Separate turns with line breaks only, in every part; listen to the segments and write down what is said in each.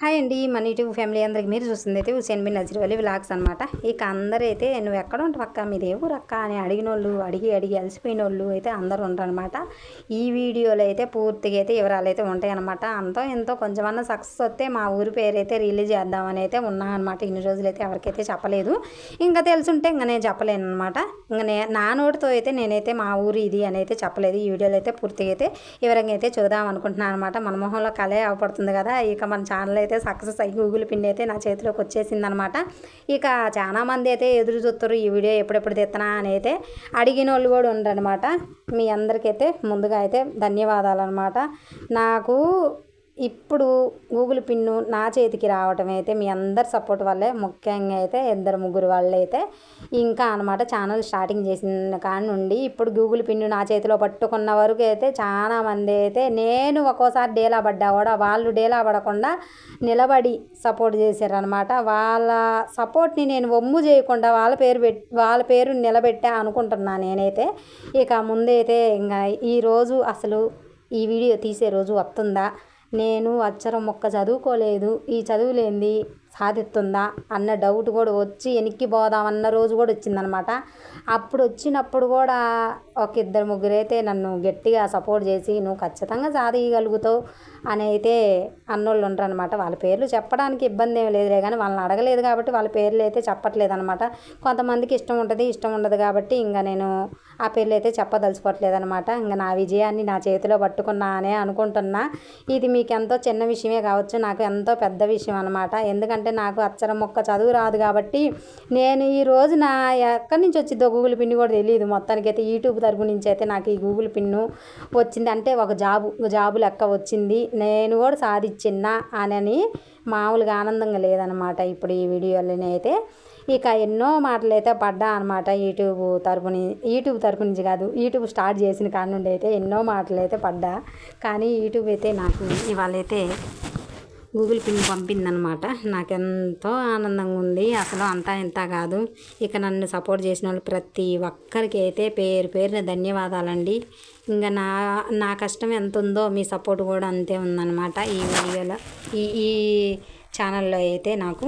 Hi అండి మన YouTube family అందరికి మీరు చూస్తుంది అయితే హుసేన్ బిన్ నజీర్వలి వ్లాగ్స్ అనమాట ఇక అందరైతే నువ్వు ఎక్కడ ఉంటావు అక్క? మీది ఊరు అక్క అని అడిగిన వాళ్ళు అడిగి అడిగి అలసిపోయిన వాళ్ళు అయితే అందరూ ఉంటారనమాట ఈ వీడియోలో అయితే పూర్తిగా అయితే వివరాలు అయితే ఉంటాయన్నమాట. అంతో ఎంతో కొంచెమన్నా సక్సెస్ వస్తే మా ఊరి పేరు అయితే రిలీజ్ చేద్దామని అయితే ఉన్నా అనమాట ఇన్ని రోజులు అయితే ఎవరికైతే చెప్పలేదు. ఇంకా తెలుసుంటే ఇంకా నేను చెప్పలేను అనమాట ఇంకా నే నా నోటితో అయితే నేనైతే మా ఊరు ఇది అని అయితే చెప్పలేదు. ఈ వీడియోలో అయితే పూర్తిగా అయితే వివరంగా అయితే చూద్దాం అనుకుంటున్నాను అనమాట మన మొహంలో కలే అవపడుతుంది కదా ఇక మన ఛానల్ అయితే సక్సెస్ అయ్యి గూగుల్ పిన్ అయితే నా చేతిలోకి వచ్చేసింది అనమాట ఇక చాలా మంది అయితే ఎదురు చూస్తారు ఈ వీడియో ఎప్పుడెప్పుడు తెత్తనా? అని అయితే అడిగిన వాళ్ళు కూడా ఉండరనమాట. మీ అందరికైతే ముందుగా అయితే ధన్యవాదాలు అనమాట నాకు ఇప్పుడు గూగుల్ పిన్ను నా చేతికి రావటం అయితే మీ అందరి సపోర్ట్ వల్లే ముఖ్యంగా అయితే ఇద్దరు ముగ్గురు వాళ్ళు అయితే ఇంకా అనమాట ఛానల్ స్టార్టింగ్ చేసిన కాడి నుండి ఇప్పుడు గూగుల్ పిన్ను నా చేతిలో పట్టుకున్న వరకు అయితే చాలా మంది అయితే నేను ఒక్కోసారి డేలా పడ్డా కూడా వాళ్ళు డేలా పడకుండా నిలబడి సపోర్ట్ చేశారనమాట వాళ్ళ సపోర్ట్ని నేను ఒమ్ము చేయకుండా వాళ్ళ పేరు పెట్ వాళ్ళ పేరు నిలబెట్టా అనుకుంటున్నాను నేనైతే. ఇక ముందైతే ఇంకా ఈరోజు అసలు ఈ వీడియో తీసే రోజు వస్తుందా నేను అక్షరం మొక్క చదువుకోలేదు. ఈ చదువులేంది? సాధిస్తుందా? అన్న డౌట్ కూడా వచ్చి వెనక్కి పోదామన్న రోజు కూడా వచ్చిందనమాట అప్పుడు వచ్చినప్పుడు కూడా ఒక ఇద్దరు ముగ్గురైతే నన్ను గట్టిగా సపోర్ట్ చేసి నువ్వు ఖచ్చితంగా సాధించగలుగుతావు అని అయితే అన్నోళ్ళు ఉంటారు అనమాట వాళ్ళ పేర్లు చెప్పడానికి ఇబ్బంది ఏం లేదులే కానీ వాళ్ళని అడగలేదు కాబట్టి వాళ్ళ పేర్లు అయితే చెప్పట్లేదు అనమాట కొంతమందికి ఇష్టం ఉంటుంది ఇష్టం ఉండదు కాబట్టి ఇంకా నేను ఆ పేర్లు అయితే చెప్పదలుచుకోవట్లేదు అనమాట ఇంకా నా విజయాన్ని నా చేతిలో పట్టుకున్నా అనే అనుకుంటున్నా. ఇది మీకు ఎంతో చిన్న విషయమే కావచ్చు నాకు ఎంతో పెద్ద విషయం అనమాట ఎందుకంటే నాకు అచ్చర మొక్క చదువు రాదు కాబట్టి నేను ఈ రోజు నా ఎక్కడి నుంచి వచ్చిందో గూగుల్ పిన్ కూడా తెలియదు. మొత్తానికి అయితే యూట్యూబ్ తరపు నుంచి అయితే నాకు ఈ గూగుల్ పిన్ను వచ్చింది. అంటే ఒక జాబు జాబు లెక్క వచ్చింది. నేను కూడా సాధించిన్నా అని మామూలుగా ఆనందంగా లేదనమాట ఇప్పుడు ఈ వీడియోలోనే అయితే ఇక ఎన్నో మాటలు అయితే పడ్డా అనమాట యూట్యూబ్ తరపు యూట్యూబ్ తరపు నుంచి కాదు యూట్యూబ్ స్టార్ట్ చేసిన కాడ నుండి అయితే ఎన్నో మాటలు అయితే పడ్డా. కానీ యూట్యూబ్ అయితే నాకు ఇవాళ అయితే గూగుల్ పిన్ పంపిందనమాట. నాకు ఎంతో ఆనందంగా ఉంది అసలు అంతా ఇంత కాదు. ఇక నన్ను సపోర్ట్ చేసిన వాళ్ళు ప్రతి ఒక్కరికి అయితే పేరు పేరున ధన్యవాదాలండి. ఇంకా నా నా కష్టం ఎంత ఉందో మీ సపోర్ట్ కూడా అంతే ఉందన్నమాట ఈ వీడియోలో. ఈ ఈ ఛానల్లో అయితే నాకు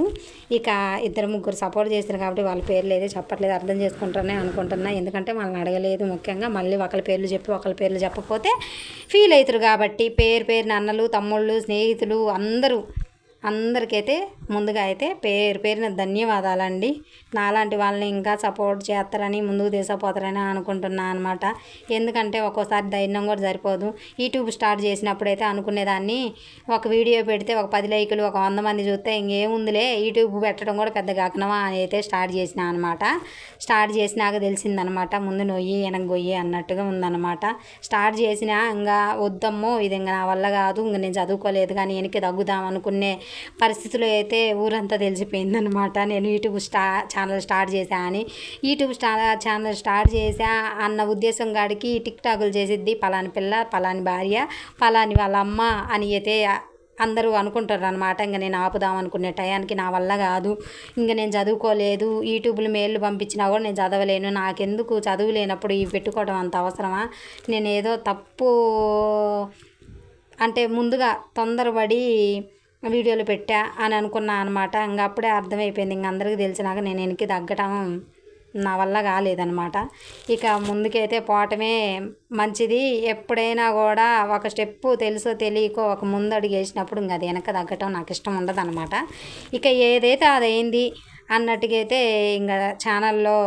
ఇక ఇద్దరు ముగ్గురు సపోర్ట్ చేస్తారు కాబట్టి వాళ్ళ పేర్లు అయితే చెప్పట్లేదు అర్థం చేసుకుంటారని అనుకుంటున్నా. ఎందుకంటే వాళ్ళని అడగలేదు ముఖ్యంగా. మళ్ళీ ఒకరి పేర్లు చెప్పి ఒకరి పేర్లు చెప్పకపోతే ఫీల్ అవుతారు కాబట్టి పేరు పేరు అన్నలు తమ్ముళ్ళు స్నేహితులు అందరూ అందరికైతే ముందుగా అయితే పేరు పేరున ధన్యవాదాలండి. నాలాంటి వాళ్ళని ఇంకా సపోర్ట్ చేస్తారని ముందుకు తీసుకుపోతారని అనుకుంటున్నాను అనమాట ఎందుకంటే ఒక్కోసారి ధైర్యం కూడా సరిపోదు. యూట్యూబ్ స్టార్ట్ చేసినప్పుడు అయితే అనుకునేదాన్ని. ఒక వీడియో పెడితే ఒక పది లైకులు ఒక వంద మంది చూస్తే ఇంకేముందిలే యూట్యూబ్ పెట్టడం కూడా పెద్ద గగనమా అని అయితే స్టార్ట్ చేసిన అనమాట స్టార్ట్ చేసినాక తెలిసిందనమాట ముందు నొయ్యి వెనక గొయ్యి అన్నట్టుగా ఉందన్నమాట. స్టార్ట్ చేసినా ఇంకా వద్దమ్మో ఇది ఇంకా నా వల్ల కాదు ఇంక నేను చదువుకోలేదు కానీ వెనక్కి తగ్గుదాం అనుకునే పరిస్థితులు అయితే ఊరంతా తెలిసిపోయిందనమాట నేను యూట్యూబ్ స్టా ఛానల్ స్టార్ట్ చేశా అని. యూట్యూబ్ స్టా ఛానల్ స్టార్ట్ చేశా అన్న ఉద్దేశం కాడికి టిక్ టాకులు చేసిద్ది పలాని పిల్ల పలాని భార్య పలాని వాళ్ళ అమ్మ అని అయితే అందరూ అనుకుంటారు అనమాట ఇంకా నేను ఆపుదాం అనుకునే టయానికి నా వల్ల కాదు. ఇంకా నేను చదువుకోలేదు. యూట్యూబ్లో మెయిల్ పంపించినా కూడా నేను చదవలేను. నాకెందుకు చదువు లేనప్పుడు ఇవి పెట్టుకోవడం అంత అవసరమా? నేను ఏదో తప్పు అంటే ముందుగా తొందరపడి వీడియోలు పెట్టా అని అనుకున్నా అనమాట ఇంకా అప్పుడే అర్థమైపోయింది. ఇంక అందరికీ తెలిసినాక నేను వెనక్కి తగ్గటం నా వల్ల కాలేదనమాట ఇక ముందుకైతే పోవటమే మంచిది. ఎప్పుడైనా కూడా ఒక స్టెప్ తెలుసో తెలియకో ఒక ముందు అడిగేసినప్పుడు ఇంకా అది వెనక తగ్గటం నాకు ఇష్టం ఉండదు అనమాట ఇక ఏదైతే అదైంది అన్నట్టుగైతే ఇంకా ఛానల్లో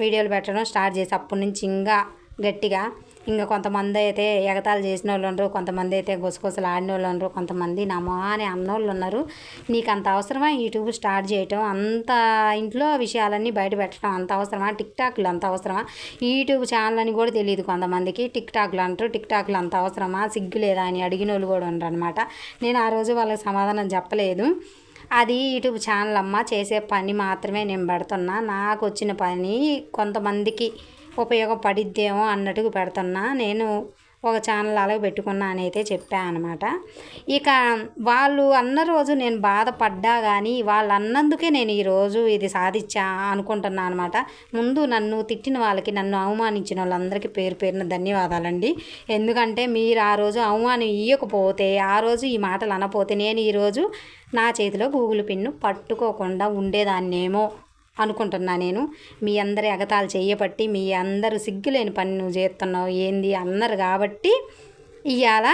వీడియోలు పెట్టడం స్టార్ట్ చేసి అప్పటి నుంచి ఇంకా గట్టిగా ఇంకా కొంతమంది అయితే ఎగతాలు చేసిన వాళ్ళు ఉన్నారు కొంతమంది అయితే గుసగుసలు ఆడిన వాళ్ళు ఉన్నారు కొంతమంది నా అని అన్నోళ్ళు ఉన్నారు. నీకు అంత అవసరమా యూట్యూబ్ స్టార్ట్ చేయటం? అంత ఇంట్లో విషయాలన్నీ బయట పెట్టడం అంత అవసరమా? టిక్ టాక్లు అంత అవసరమా? యూట్యూబ్ ఛానల్ అని కూడా తెలియదు కొంతమందికి. టిక్ టాక్లు అంటారు టిక్ టాక్లు అంత అవసరమా? సిగ్గు లేదా అని అడిగిన వాళ్ళు కూడా ఉండరు అనమాట నేను ఆ రోజు వాళ్ళకి సమాధానం చెప్పలేదు. అది యూట్యూబ్ ఛానల్ అమ్మ చేసే పని మాత్రమే నేను పెడుతున్నా. నాకు వచ్చిన పని కొంతమందికి ఉపయోగపడిద్దేమో అన్నట్టుగా పెడుతున్నా. నేను ఒక ఛానల్ అలాగే పెట్టుకున్నా అని అయితే చెప్పా అనమాట ఇక వాళ్ళు అన్న రోజు నేను బాధపడ్డా కానీ వాళ్ళు అన్నందుకే నేను ఈరోజు ఇది సాధించా అనుకుంటున్నా అనమాట ముందు నన్ను తిట్టిన వాళ్ళకి నన్ను అవమానించిన వాళ్ళందరికీ పేరు పేరున ధన్యవాదాలండి. ఎందుకంటే మీరు ఆ రోజు అవమానం ఇవ్వకపోతే ఆ రోజు ఈ మాటలు అనపోతే నేను ఈరోజు నా చేతిలో గూగుల్ పిన్ను పట్టుకోకుండా ఉండేదాన్నేమో అనుకుంటున్నా నేను. మీ అందరి ఎగతాలు చేయబట్టి మీ అందరూ సిగ్గులేని పని నువ్వు చేస్తున్నావు ఏంది అన్నారు కాబట్టి ఇవాళ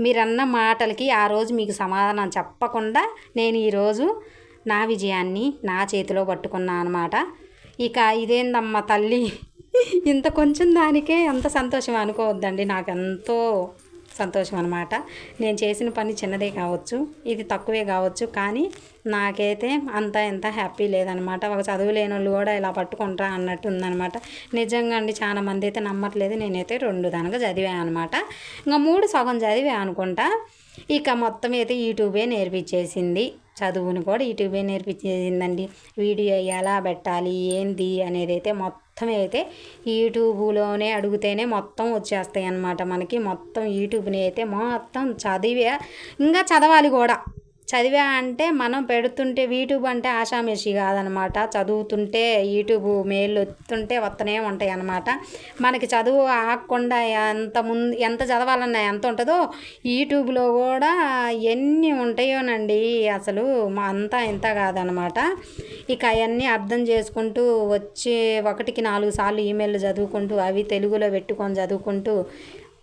మీరన్న మాటలకి ఆ రోజు మీకు సమాధానం చెప్పకుండా నేను ఈరోజు నా విజయాన్ని నా చేతిలో పట్టుకున్నా అనమాట ఇక ఇదేందమ్మా తల్లి? ఇంత కొంచెం దానికే ఎంత సంతోషం అనుకోవద్దండి నాకు ఎంతో సంతోషం అనమాట నేను చేసిన పని చిన్నదే కావచ్చు ఇది తక్కువే కావచ్చు కానీ నాకైతే అంత ఎంత హ్యాపీ లేదనమాట. ఒక చదువు లేని వాళ్ళు కూడా ఇలా పట్టుకుంటారా అన్నట్టు ఉందనమాట నిజంగా అండి చాలా మంది అయితే నమ్మట్లేదు. నేనైతే రెండు దానిగా చదివాను అనమాట. ఇంకా మూడు సగం చదివా అనుకుంటా. ఇక మొత్తం అయితే యూట్యూబే నేర్పించేసింది. చదువుని కూడా యూట్యూబే నేర్పించేసిందండి. వీడియో ఎలా పెట్టాలి ఏంది అనేది అయితే మొత్తం మొత్తం అయితే యూట్యూబ్లోనే అడిగితేనే మొత్తం వచ్చేస్తాయి అన్నమాట మనకి. మొత్తం యూట్యూబ్ని అయితే మొత్తం చదివే ఇంకా చదవాలి కూడా. చదివా అంటే మనం పెడుతుంటే యూట్యూబ్ అంటే ఆషామేషి కాదనమాట. చదువుతుంటే యూట్యూబ్ మెయిల్ వస్తుంటే వస్తూనే ఉంటాయి అనమాట మనకి చదువు ఆగకుండా ఎంత ముందు ఎంత చదవాలన్నా ఎంత ఉంటుందో యూట్యూబ్లో కూడా ఎన్ని ఉంటాయోనండి అసలు మా అంతా ఇంత కాదనమాట. ఇక అవన్నీ అర్థం చేసుకుంటూ వచ్చే ఒకటికి నాలుగు సార్లు ఈమెయిల్ చదువుకుంటూ అవి తెలుగులో పెట్టుకొని చదువుకుంటూ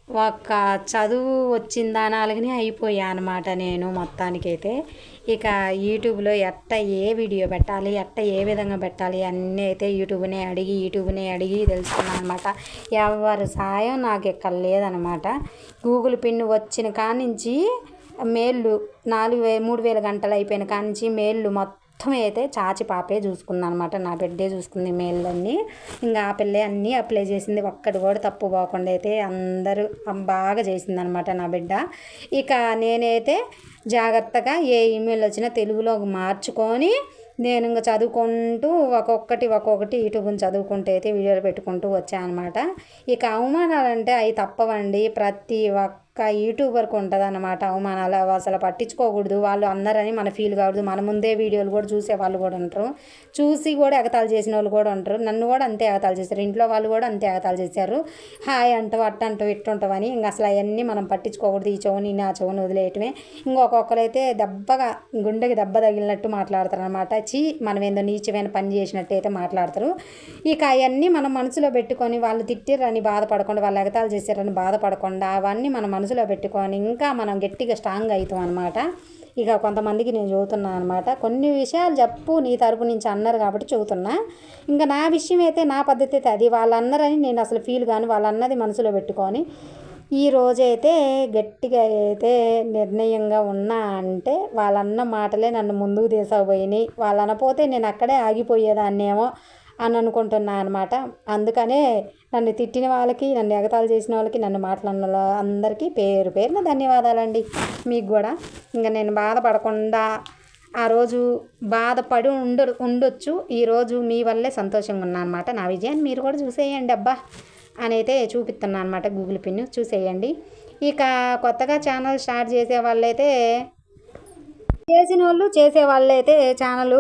ఒక చదువు వచ్చిందా నాలుగునే అయిపోయా అనమాట నేను మొత్తానికైతే. ఇక యూట్యూబ్లో ఎట్ట ఏ వీడియో పెట్టాలి ఎట్ట ఏ విధంగా పెట్టాలి అన్నీ అయితే యూట్యూబ్నే అడిగి యూట్యూబ్నే అడిగి తెలుసుకున్నాను అనమాట ఎవరి సాయం నాకు ఇక్కడ లేదనమాట గూగుల్ పిన్ వచ్చిన కానించి మేళ్ళు నాలుగు వే మూడు వేల గంటలు అయిపోయిన కానించి మేళ్ళు మొత్తం మొత్తం అయితే చాచి పాపే చూసుకుంది అనమాట నా బిడ్డే చూసుకుంది మేళ్ళన్నీ. ఇంకా ఆ పిల్లే అన్నీ అప్లై చేసింది. ఒక్కటి కూడా తప్పు పోకుండా అయితే అందరూ బాగా చేసింది అనమాట నా బిడ్డ. ఇక నేనైతే జాగ్రత్తగా ఏ ఈమెయిల్ వచ్చినా తెలుగులో మార్చుకొని నేను ఇంకా చదువుకుంటూ ఒక్కొక్కటి ఒక్కొక్కటి యూట్యూబ్ని చదువుకుంటూ అయితే వీడియోలు పెట్టుకుంటూ వచ్చానమాట. ఇక అవమానాలు అంటే అవి తప్పవండి. ప్రతి ఒక్క యూట్యూబర్కి ఉంటుంది అనమాట అవమానాలు అసలు పట్టించుకోకూడదు. వాళ్ళు అందరని మన ఫీల్ కావద్దు మన ముందే వీడియోలు కూడా చూసే వాళ్ళు కూడా ఉంటారు. చూసి కూడా ఎగతాలు చేసిన వాళ్ళు కూడా ఉంటారు. నన్ను కూడా అంతే ఎగతాలు చేశారు. ఇంట్లో వాళ్ళు కూడా అంతే ఎగతాలు చేశారు. హాయ్ అంటూ అట్ట అంటూ ఇట్టుంటావని ఇంకా అసలు అవన్నీ మనం పట్టించుకోకూడదు. ఈ చెవుని నా చెవుని వదిలేయటమే. ఇంకొకరైతే దెబ్బగా గుండెకి దెబ్బ తగిలినట్టు మాట్లాడతారు అనమాట చీ మనం ఏందో నీచమైన పని చేసినట్టు అయితే మాట్లాడతారు. ఇక అవన్నీ మనం మనసులో పెట్టుకొని వాళ్ళు తిట్టారని బాధపడకుండా వాళ్ళు ఎగతాలు చేశారని బాధపడకుండా అవన్నీ మనం మనసులో పెట్టుకొని ఇంకా మనం గట్టిగా స్ట్రాంగ్ అవుతాం అనమాట ఇక కొంతమందికి నేను చదువుతున్నాను అనమాట కొన్ని విషయాలు చెప్పు నీ తరపు నుంచి అన్నారు కాబట్టి చదువుతున్నా ఇంకా నా విషయం అయితే నా పద్ధతి అయితే అది. వాళ్ళు అన్నారని నేను అసలు ఫీల్ కానీ. వాళ్ళు అన్నది మనసులో పెట్టుకొని ఈ రోజైతే గట్టిగా అయితే నిర్ణయంగా ఉన్నా అంటే వాళ్ళన్న మాటలే నన్ను ముందుకు తీసుకుపోయినాయి. వాళ్ళు అనపోతే నేను అక్కడే ఆగిపోయేదాన్నేమో అని అనుకుంటున్నా అనమాట అందుకనే నన్ను తిట్టిన వాళ్ళకి నన్ను ఎగతాలు చేసిన వాళ్ళకి నన్ను మాట్లాడిన అందరికీ పేరు పేరున ధన్యవాదాలండి. మీకు కూడా. ఇంకా నేను బాధపడకుండా ఆ రోజు బాధపడి ఉండ ఉండొచ్చు. ఈరోజు మీ వల్లే సంతోషంగా ఉన్నా అనమాట నా విజయాన్ని మీరు కూడా చూసేయండి అబ్బా అని అయితే చూపిస్తున్నాను అనమాట గూగుల్ పిన్ చూసేయండి. ఇక కొత్తగా ఛానల్ స్టార్ట్ చేసే వాళ్ళైతే చేసిన వాళ్ళు చేసే వాళ్ళైతే ఛానల్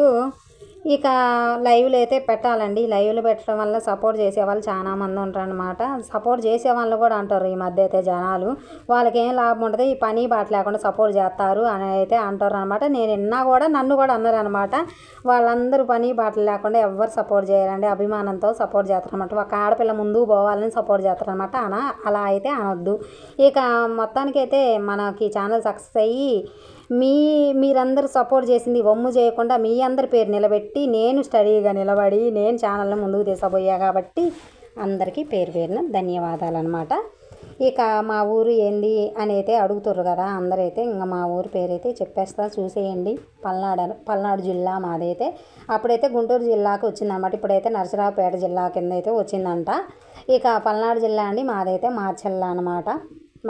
ఇక లైవ్లు అయితే పెట్టాలండి. లైవ్లు పెట్టడం వల్ల సపోర్ట్ చేసే వాళ్ళు చాలా మంది ఉంటారు అనమాట సపోర్ట్ చేసే వాళ్ళు కూడా అంటారు ఈ మధ్య అయితే జనాలు. వాళ్ళకి ఏం లాభం ఉంటుంది ఈ పని బాట లేకుండా సపోర్ట్ చేస్తారు అని అయితే అంటారు అనమాట నేను విన్నా కూడా నన్ను కూడా అన్నారు అనమాట వాళ్ళందరూ పని బాటలు లేకుండా ఎవరు సపోర్ట్ చేయాలండి అభిమానంతో సపోర్ట్ చేస్తారనమాట ఒక ఆడపిల్ల ముందు పోవాలని సపోర్ట్ చేస్తారనమాట అన అలా అయితే అనొద్దు. ఇక మొత్తానికైతే మనకి ఛానల్ సక్సెస్ అయ్యి మీ మీరందరూ సపోర్ట్ చేసింది వమ్ము చేయకుండా మీ అందరి పేరు నిలబెట్టి నేను స్టడీగా నిలబడి నేను ఛానల్ని ముందుకు తీసబోయా కాబట్టి అందరికీ పేరు పేరున ధన్యవాదాలు అనమాట ఇక మా ఊరు ఏంది అని అయితే అడుగుతుర్రు కదా అందరైతే ఇంకా మా ఊరు పేరైతే చెప్పేస్తా చూసేయండి. పల్నాడు పల్నాడు జిల్లా మాదైతే. అప్పుడైతే గుంటూరు జిల్లాకి వచ్చిందన్నమాట. ఇప్పుడైతే నరసరావుపేట జిల్లా కింద అయితే వచ్చిందంట. ఇక పల్నాడు జిల్లా అండి మాదైతే మాచెల్ల అనమాట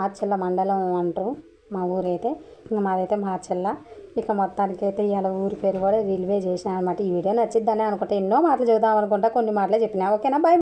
మాచెల్ల మండలం అంటారు మా ఊరైతే. ఇంకా మాదైతే మార్చెల్ల ఇక మొత్తానికి అయితే ఇవాళ ఊరి పేరు కూడా రిలీవే చేసిన అనమాట ఈ వీడియో నచ్చిద్దని అనుకుంటే ఎన్నో మాటలు చెబుదాం అనుకుంటా. కొన్ని మాటలే చెప్పినా. ఓకేనా? బాయ్